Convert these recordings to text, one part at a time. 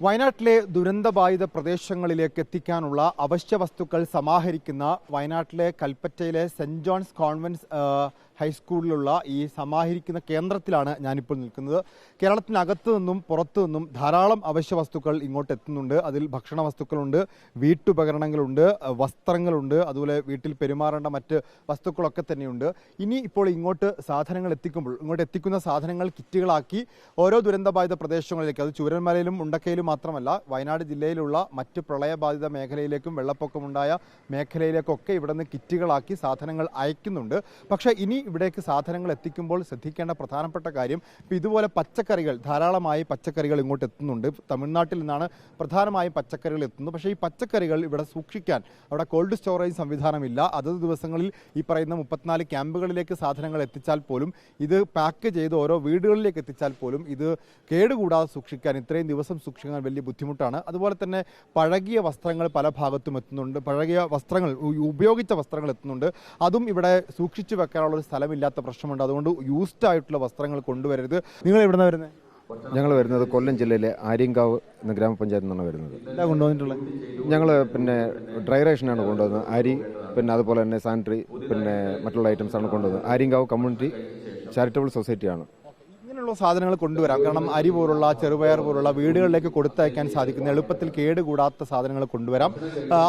വയനാട്ടിലെ ദുരന്തബാധിത പ്രദേശങ്ങളിലേക്ക് എത്തിക്കാനുള്ള അവശ്യ വസ്തുക്കൾ സമാഹരിക്കുന്ന വയനാട്ടിലെ കൽപ്പറ്റയിലെ സെന്റ് ജോൺസ് കോൺവെന്റ് ആ, ഹൈസ്കൂളിലുള്ള ഈ സമാഹരിക്കുന്ന കേന്ദ്രത്തിലാണ് ഞാനിപ്പോൾ നിൽക്കുന്നത്. കേരളത്തിനകത്തു നിന്നും പുറത്തു നിന്നും ധാരാളം അവശ്യ വസ്തുക്കൾ ഇങ്ങോട്ട് എത്തുന്നുണ്ട്. അതിൽ ഭക്ഷണ വസ്തുക്കളുണ്ട് വീട്ടുപകരണങ്ങളുണ്ട് വസ്ത്രങ്ങളുണ്ട് അതുപോലെ വീട്ടിൽ പെരുമാറേണ്ട മറ്റ് വസ്തുക്കളൊക്കെ തന്നെയുണ്ട്. ഇനി ഇപ്പോൾ ഇങ്ങോട്ട് സാധനങ്ങൾ എത്തിക്കുമ്പോൾ ഇങ്ങോട്ട് എത്തിക്കുന്ന സാധനങ്ങൾ കിറ്റുകളാക്കി ഓരോ ദുരന്തബാധിത പ്രദേശങ്ങളിലേക്ക് അത് ചൂരന്മലയിലും ഉണ്ടക്കയിലും മാത്രമല്ല വയനാട് ജില്ലയിലുള്ള മറ്റ് പ്രളയബാധിത മേഖലയിലേക്കും വെള്ളപ്പൊക്കമുണ്ടായ മേഖലയിലേക്കൊക്കെ ഇവിടെ നിന്ന് കിറ്റുകളാക്കി സാധനങ്ങൾ അയക്കുന്നുണ്ട്. പക്ഷേ ഇനി ഇവിടേക്ക് സാധനങ്ങൾ എത്തിക്കുമ്പോൾ ശ്രദ്ധിക്കേണ്ട പ്രധാനപ്പെട്ട കാര്യം ഇപ്പം ഇതുപോലെ പച്ചക്കറികൾ ധാരാളമായി പച്ചക്കറികൾ ഇങ്ങോട്ട് എത്തുന്നുണ്ട്. തമിഴ്നാട്ടിൽ നിന്നാണ് പ്രധാനമായും പച്ചക്കറികൾ എത്തുന്നത്. പക്ഷേ ഈ പച്ചക്കറികൾ ഇവിടെ സൂക്ഷിക്കാൻ അവിടെ കോൾഡ് സ്റ്റോറേജ് സംവിധാനമില്ല. അതത് ദിവസങ്ങളിൽ ഈ പറയുന്ന മുപ്പത്തിനാല് ക്യാമ്പുകളിലേക്ക് സാധനങ്ങൾ എത്തിച്ചാൽ പോലും ഇത് പാക്ക് ചെയ്ത് ഓരോ വീടുകളിലേക്ക് എത്തിച്ചാൽ പോലും ഇത് കേടുകൂടാതെ സൂക്ഷിക്കാൻ ഇത്രയും ദിവസം സൂക്ഷിക്കാൻ വലിയ ബുദ്ധിമുട്ടാണ്. അതുപോലെ തന്നെ പഴകിയ വസ്ത്രങ്ങൾ പല ഭാഗത്തും എത്തുന്നുണ്ട്. പഴകിയ വസ്ത്രങ്ങൾ ഉപയോഗിച്ച വസ്ത്രങ്ങൾ എത്തുന്നുണ്ട്. അതും ഇവിടെ സൂക്ഷിച്ചു വെക്കാനുള്ള ഒരു സ്ഥലമില്ലാത്ത പ്രശ്നമുണ്ട്. അതുകൊണ്ട് യൂസ്ഡ് ആയിട്ടുള്ള വസ്ത്രങ്ങൾ കൊണ്ടുവരരുത്. നിങ്ങൾ എവിടെ നിന്ന് വരുന്നത് ഞങ്ങൾ വരുന്നത് കൊല്ലം ജില്ലയിലെ ആര്യങ്കാവ് എന്ന ഗ്രാമപഞ്ചായത്തിൽ നിന്നാണ് വരുന്നത്. കൊണ്ടുവന്നിട്ടുള്ളത് ഞങ്ങൾ പിന്നെ ഡ്രൈ റേഷനാണ് കൊണ്ടുവന്നത്. അരി പിന്നെ അതുപോലെ തന്നെ സാനിറ്ററി പിന്നെ മറ്റുള്ള ഐറ്റംസ് ആണ് കൊണ്ടുവന്നത്. ആര്യങ്കാവ് കമ്മ്യൂണിറ്റി ചാരിറ്റബിൾ സൊസൈറ്റിയാണ് ഇങ്ങനെയുള്ള സാധനങ്ങൾ കൊണ്ടുവരാം. കാരണം അരി പോലുള്ള ചെറുപയർ പോലുള്ള വീടുകളിലേക്ക് കൊടുത്തയക്കാൻ സാധിക്കുന്ന എളുപ്പത്തിൽ കേടുകൂടാത്ത സാധനങ്ങൾ കൊണ്ടുവരാം.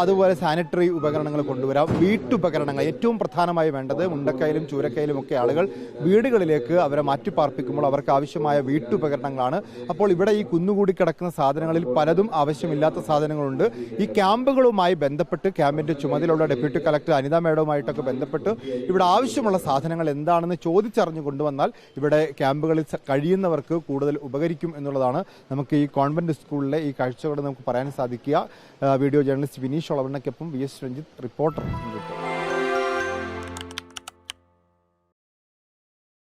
അതുപോലെ സാനിറ്ററി ഉപകരണങ്ങൾ കൊണ്ടുവരാം. വീട്ടുപകരണങ്ങൾ ഏറ്റവും പ്രധാനമായി വേണ്ടത് മുണ്ടക്കയിലും ചൂരക്കയിലും ഒക്കെ ആളുകൾ വീടുകളിലേക്ക് അവരെ മാറ്റിപ്പാർപ്പിക്കുമ്പോൾ അവർക്ക് ആവശ്യമായ വീട്ടുപകരണങ്ങളാണ്. അപ്പോൾ ഇവിടെ ഈ കുന്നുകൂടി കിടക്കുന്ന സാധനങ്ങളിൽ പലതും ആവശ്യമില്ലാത്ത സാധനങ്ങളുണ്ട്. ഈ ക്യാമ്പുകളുമായി ബന്ധപ്പെട്ട് ക്യാമ്പിന്റെ ചുമതലയുള്ള ഡെപ്യൂട്ടി കളക്ടർ അനിത മേഡവുമായിട്ടൊക്കെ ബന്ധപ്പെട്ട് ഇവിടെ ആവശ്യമുള്ള സാധനങ്ങൾ എന്താണെന്ന് ചോദിച്ചറിഞ്ഞു കൊണ്ടുവന്നാൽ ഇവിടെ ക്യാമ്പുകളിൽ കഴിയുന്നവർക്ക് കൂടുതൽ ഉപകരിക്കും എന്നുള്ളതാണ് നമുക്ക് ഈ കോൺവെന്റ് സ്കൂളിലെ ഈ കാഴ്ചകളോട് നമുക്ക് പറയാൻ സാധിക്കുക. വീഡിയോ ജേർണലിസ്റ്റ് വിനീഷ് ഒളവണ്ണയ്ക്കൊപ്പം വി എസ് രഞ്ജിത്ത് റിപ്പോർട്ടർ.